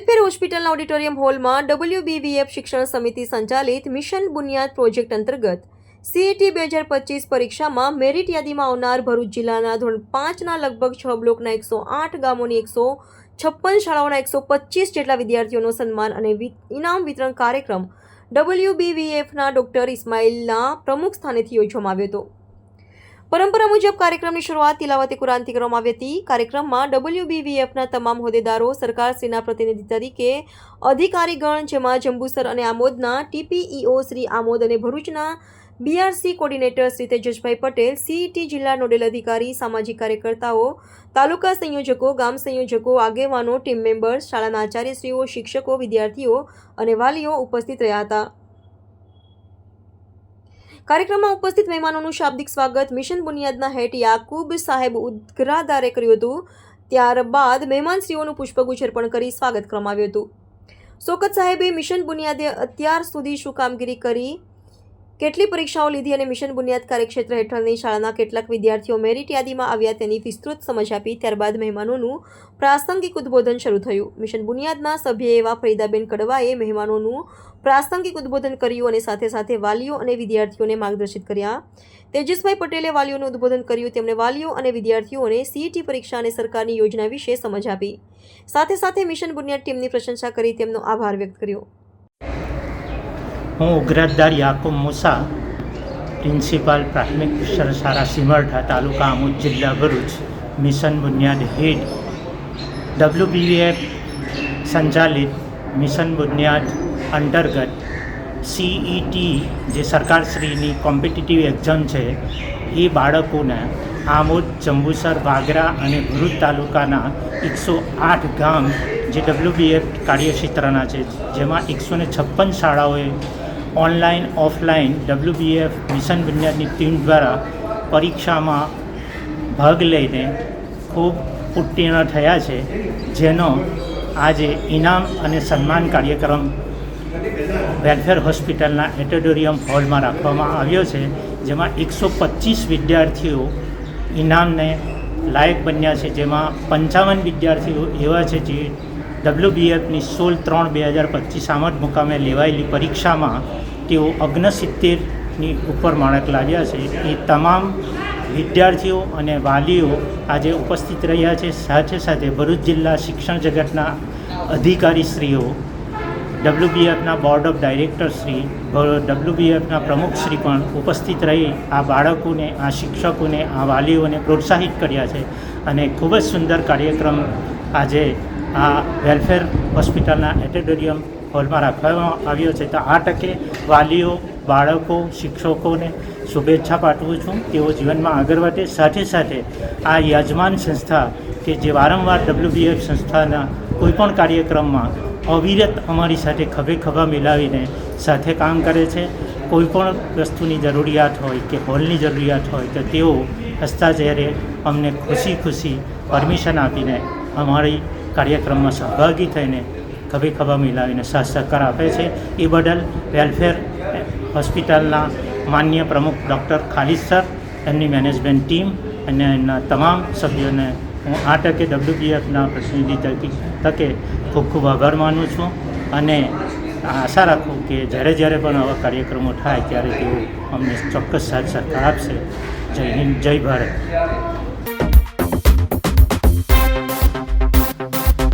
Welfare હોસ્પિટલના auditorium હોલમાં ડબલ્યુબીવીએફ શિક્ષણ સમિતિ સંચાલિત મિશન બુનિયાદ પ્રોજેક્ટ અંતર્ગત સીઈટી બે હજાર પચીસ પરીક્ષામાં મેરિટ યાદીમાં આવનાર ભરૂચ જિલ્લાના ધોરણ પાંચના લગભગ છ બ્લોકના એકસો આઠ ગામોની એકસો છપ્પન શાળાઓના એકસો પચીસ જેટલા વિદ્યાર્થીઓનો સન્માન અને ઇનામ વિતરણ કાર્યક્રમ ડબલ્યુબીવીએફના ડોક્ટર ઇસ્માઇલના પ્રમુખ સ્થાનેથી યોજવામાં આવ્યો હતો. પરંપરા મુજબ કાર્યક્રમની શરૂઆત તિલાવતે કુરાનથી કરવામાં આવી હતી. કાર્યક્રમમાં ડબલ્યુબીવીએફના તમામ હોદ્દેદારો સરકારશ્રીના પ્રતિનિધિ તરીકે, અધિકારીગણ જેમાં જંબુસર અને આમોદના ટીપીઈઓ શ્રી આમોદ અને ભરૂચના BRC coordinator Shri Tejasbhai Patel CET જિલ્લા નોડેલ અધિકારી, સામાજિક કાર્યકર્તાઓ, તાલુકા સંયોજકો, ગામ સંયોજકો, આગેવાનો, ટીમ મેમ્બર્સ, શાળાના આચાર્યશ્રીઓ, શિક્ષકો, વિદ્યાર્થીઓ અને વાલીઓ ઉપસ્થિત રહ્યા હતા. કાર્યક્રમમાં ઉપસ્થિત મહેમાનોનું શાબ્દિક સ્વાગત, મિશન બુનિયાદના હેડ યાકુબ સાહેબ ઉદઘરાદારે કર્યું હતું. ત્યારબાદ મહેમાનશ્રીઓનું પુષ્પગુચ્છર પણ કરી સ્વાગત કરવામાં આવ્યું હતું. શોકત સાહેબે મિશન બુનિયાદે અત્યાર સુધી શું કામગીરી કરી? કેટલી પરીક્ષાઓ લીધી અને મિશન બુનિયાદ કાર્યક્ષેત્ર હેઠળની શાળાના કેટલાક વિદ્યાર્થીઓ મેરિટ યાદીમાં આવ્યા તેની વિસ્તૃત સમજ આપી ત્યારબાદ મહેમાનોનું પ્રાસંગિક ઉદ્બોધન શરૂ થયું. મિશન બુનિયાદના સભ્ય એવા ફરીદાબેન કડવાએ મહેમાનોનું પ્રાસંગિક ઉદ્બોધન કર્યું અને સાથે સાથે વાલીઓ અને વિદ્યાર્થીઓને માર્ગદર્શિત કર્યા. તેજસભાઈ પટેલે વાલીઓનું ઉદ્બોધન કર્યું. તેમણે વાલીઓ અને વિદ્યાર્થીઓને સીઈટી પરીક્ષા અને સરકારની યોજના વિશે સમજ આપી. સાથે સાથે મિશન બુનિયાદ ટીમની પ્રશંસા કરી. તેમનો આભાર વ્યક્ત કર્યો. હું ઉગ્રતદાર યાકુબ મુસા, પ્રિન્સિપાલ પ્રાથમિક શાળા સિમરઠા તાલુકા આમોદ જિલ્લા ભરૂચ, મિશન બુનિયાદ હેડ. ડબલ્યુબીએફ સંચાલિત મિશન બુનિયાદ અંતર્ગત સીઈટી જે સરકારશ્રીની કોમ્પિટિટિવ એક્ઝામ છે, એ બાળકોને આમોદ, જંબુસર, વાગરા અને ભરૂચ તાલુકાના એકસો આઠ ગામ, જે ડબલ્યુબીએફ કાર્યક્ષેત્રના છે, જેમાં એકસો છપ્પન શાળાઓએ ઓનલાઈન, ઓફલાઈન ડબલ્યુબીએફ મિશન વિજ્ઞાનની ટીમ દ્વારા પરીક્ષામાં ભાગ લઈને ખૂબ ઉત્તીર્ણ થયા છે, જેનો આજે ઇનામ અને સન્માન કાર્યક્રમ વેલફેર હોસ્પિટલના એટોડોરિયમ હોલમાં રાખવામાં આવ્યો છે, જેમાં એકસો પચીસ વિદ્યાર્થીઓ ઇનામને લાયક બન્યા છે, જેમાં પંચાવન વિદ્યાર્થીઓ એવા છે જે ડબલ્યુબીએફની સોળ ત્રણ બે હજાર પચીસ આમદ મુકામે લેવાયેલી પરીક્ષામાં તેઓ અગ્નસિત્તેરની ઉપર માણક લાવ્યા છે. એ તમામ વિદ્યાર્થીઓ અને વાલીઓ આજે ઉપસ્થિત રહ્યા છે. સાથે સાથે ભરૂચ જિલ્લા શિક્ષણ જગતના અધિકારીશ્રીઓ ડબલ્યુબીએફના બોર્ડ ઓફ ડાયરેક્ટરશ્રી ડબલ્યુબીએફના પ્રમુખશ્રી પણ ઉપસ્થિત રહી આ બાળકોને, આ શિક્ષકોને, આ વાલીઓને પ્રોત્સાહિત કર્યા છે. અને ખૂબ જ સુંદર કાર્યક્રમ આજે આ વેલફેર હોસ્પિટલના એટેડોરિયમ હોલમાં રાખવામાં આવ્યો છે. તો આ તકે વાલીઓ, બાળકો, શિક્ષકોને શુભેચ્છા પાઠવું છું. તેઓ જીવનમાં આગળ વધે. સાથે સાથે આ યજમાન સંસ્થા કે જે વારંવાર ડબલ્યુબીએફ સંસ્થાના કોઈપણ કાર્યક્રમમાં અવિરત અમારી સાથે ખભે ખભા મિલાવીને સાથે કામ કરે છે. કોઈપણ વસ્તુની જરૂરિયાત હોય કે હોલની જરૂરિયાત હોય તો તેઓ હસતા ચહેરે અમને ખુશી ખુશી પરમિશન આપીને અમારી કાર્યક્રમમાં સહભાગી થઈને ખભે ખભા મિલાવીને સહકાર આપે છે. એ બદલ વેલફેર હોસ્પિટલના માન્ય પ્રમુખ ડૉક્ટર ખાલિદ સર, એમની મેનેજમેન્ટ ટીમ અને એમના તમામ સભ્યોને હું આ તકે ડબલ્યુબીએફના પ્રતિનિધિ તકે ખૂબ ખૂબ આભાર માનું છું અને આશા રાખું કે જ્યારે જ્યારે પણ આવા કાર્યક્રમો થાય ત્યારે તેઓ અમને ચોક્કસ સાથ સહકાર આપશે. જય હિન્દ, જય ભારત.